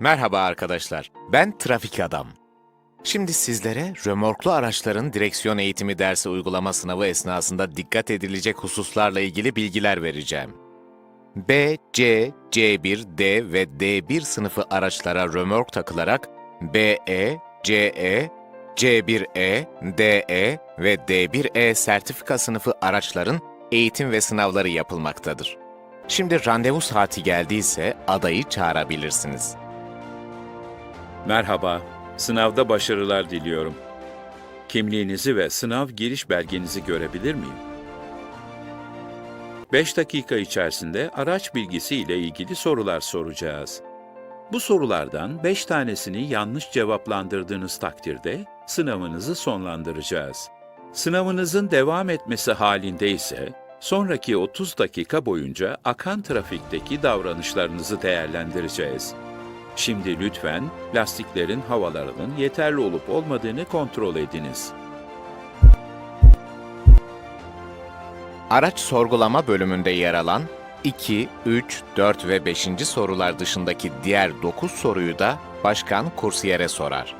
Merhaba arkadaşlar, ben Trafik Adam. Şimdi sizlere römorklu araçların direksiyon eğitimi dersi uygulama sınavı esnasında dikkat edilecek hususlarla ilgili bilgiler vereceğim. B, C, C1, D ve D1 sınıfı araçlara römork takılarak BE, CE, C1E, DE ve D1E sertifika sınıfı araçların eğitim ve sınavları yapılmaktadır. Şimdi randevu saati geldiyse adayı çağırabilirsiniz. Merhaba, sınavda başarılar diliyorum. Kimliğinizi ve sınav giriş belgenizi görebilir miyim? 5 dakika içerisinde araç bilgisi ile ilgili sorular soracağız. Bu sorulardan 5 tanesini yanlış cevaplandırdığınız takdirde sınavınızı sonlandıracağız. Sınavınızın devam etmesi halinde ise sonraki 30 dakika boyunca akan trafikteki davranışlarınızı değerlendireceğiz. Şimdi lütfen lastiklerin havalarının yeterli olup olmadığını kontrol ediniz. Araç sorgulama bölümünde yer alan 2, 3, 4 ve 5. sorular dışındaki diğer 9 soruyu da başkan kursiyere sorar.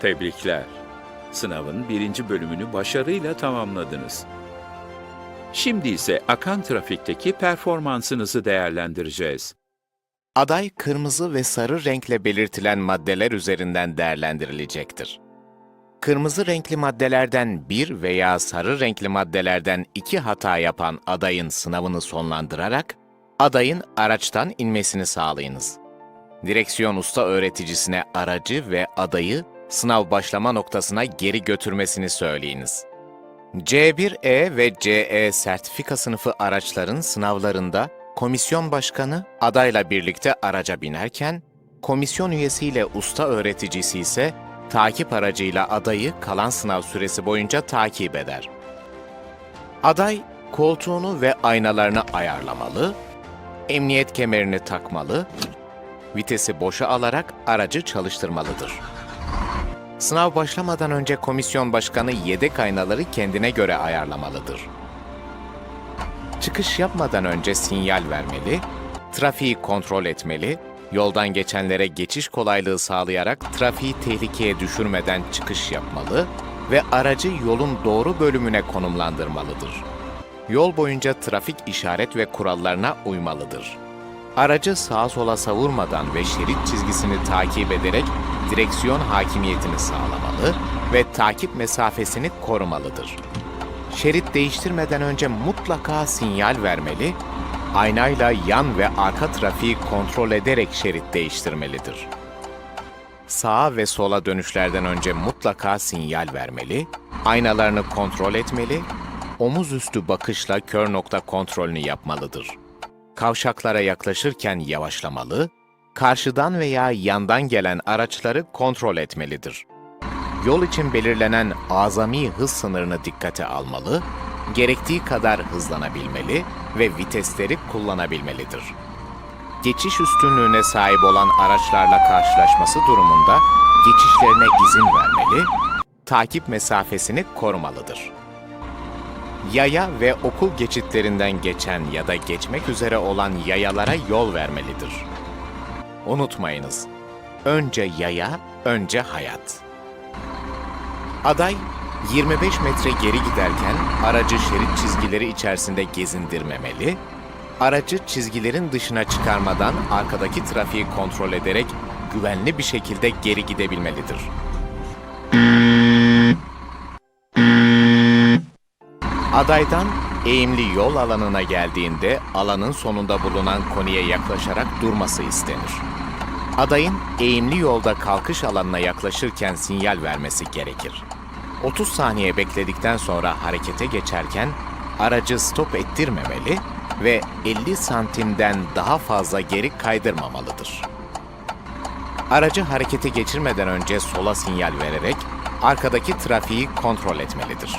Tebrikler. Sınavın birinci bölümünü başarıyla tamamladınız. Şimdi ise akan trafikteki performansınızı değerlendireceğiz. Aday kırmızı ve sarı renkle belirtilen maddeler üzerinden değerlendirilecektir. Kırmızı renkli maddelerden bir veya sarı renkli maddelerden iki hata yapan adayın sınavını sonlandırarak adayın araçtan inmesini sağlayınız. Direksiyon usta öğreticisine aracı ve adayı sınav başlama noktasına geri götürmesini söyleyiniz. C1E ve CE sertifika sınıfı araçların sınavlarında komisyon başkanı adayla birlikte araca binerken, komisyon üyesiyle usta öğreticisi ise takip aracıyla adayı kalan sınav süresi boyunca takip eder. Aday koltuğunu ve aynalarını ayarlamalı, emniyet kemerini takmalı, vitesi boşa alarak aracı çalıştırmalıdır. Sınav başlamadan önce komisyon başkanı yedek aynaları kendine göre ayarlamalıdır. Çıkış yapmadan önce sinyal vermeli, trafiği kontrol etmeli, yoldan geçenlere geçiş kolaylığı sağlayarak trafiği tehlikeye düşürmeden çıkış yapmalı ve aracı yolun doğru bölümüne konumlandırmalıdır. Yol boyunca trafik işaret ve kurallarına uymalıdır. Aracı sağa sola savurmadan ve şerit çizgisini takip ederek direksiyon hakimiyetini sağlamalı ve takip mesafesini korumalıdır. Şerit değiştirmeden önce mutlaka sinyal vermeli, aynayla yan ve arka trafiği kontrol ederek şerit değiştirmelidir. Sağa ve sola dönüşlerden önce mutlaka sinyal vermeli, aynalarını kontrol etmeli, omuz üstü bakışla kör nokta kontrolünü yapmalıdır. Kavşaklara yaklaşırken yavaşlamalı, karşıdan veya yandan gelen araçları kontrol etmelidir. Yol için belirlenen azami hız sınırını dikkate almalı, gerektiği kadar hızlanabilmeli ve vitesleri kullanabilmelidir. Geçiş üstünlüğüne sahip olan araçlarla karşılaşması durumunda geçişlerine izin vermeli, takip mesafesini korumalıdır. Yaya ve okul geçitlerinden geçen ya da geçmek üzere olan yayalara yol vermelidir. Unutmayınız, önce yaya, önce hayat. Aday 25 metre geri giderken aracı şerit çizgileri içerisinde gezindirmemeli, aracı çizgilerin dışına çıkarmadan arkadaki trafiği kontrol ederek güvenli bir şekilde geri gidebilmelidir. Adaydan eğimli yol alanına geldiğinde alanın sonunda bulunan koniye yaklaşarak durması istenir. Adayın eğimli yolda kalkış alanına yaklaşırken sinyal vermesi gerekir. 30 saniye bekledikten sonra harekete geçerken aracı stop ettirmemeli ve 50 santimden daha fazla geri kaydırmamalıdır. Aracı harekete geçirmeden önce sola sinyal vererek arkadaki trafiği kontrol etmelidir.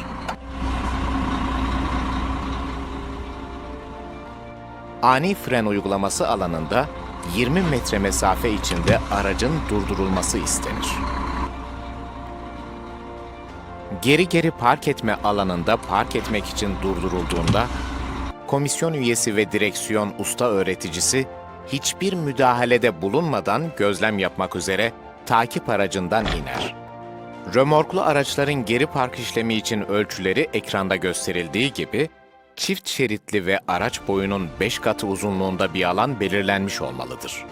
Ani fren uygulaması alanında 20 metre mesafe içinde aracın durdurulması istenir. Geri geri park etme alanında park etmek için durdurulduğunda, komisyon üyesi ve direksiyon usta öğreticisi hiçbir müdahalede bulunmadan gözlem yapmak üzere takip aracından iner. Römorklu araçların geri park işlemi için ölçüleri ekranda gösterildiği gibi, çift şeritli ve araç boyunun 5 katı uzunluğunda bir alan belirlenmiş olmalıdır.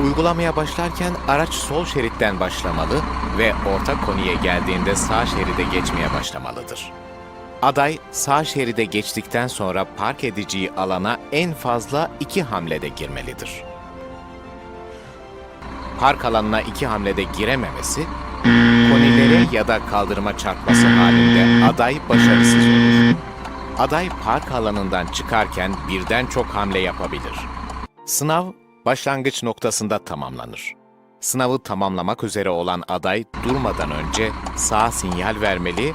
Uygulamaya başlarken araç sol şeritten başlamalı ve orta konuya geldiğinde sağ şeride geçmeye başlamalıdır. Aday sağ şeride geçtikten sonra park edeceği alana en fazla iki hamlede girmelidir. Park alanına iki hamlede girememesi, konilere ya da kaldırıma çarpması halinde aday başarısız olur. Aday park alanından çıkarken birden çok hamle yapabilir. Sınav başlangıç noktasında tamamlanır. Sınavı tamamlamak üzere olan aday durmadan önce sağ sinyal vermeli,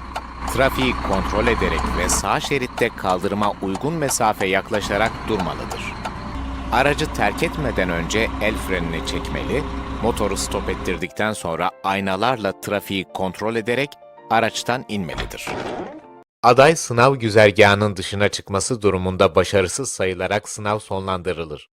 trafiği kontrol ederek ve sağ şeritte kaldırıma uygun mesafe yaklaşarak durmalıdır. Aracı terk etmeden önce el frenini çekmeli, motoru stop ettirdikten sonra aynalarla trafiği kontrol ederek araçtan inmelidir. Aday sınav güzergahının dışına çıkması durumunda başarısız sayılarak sınav sonlandırılır.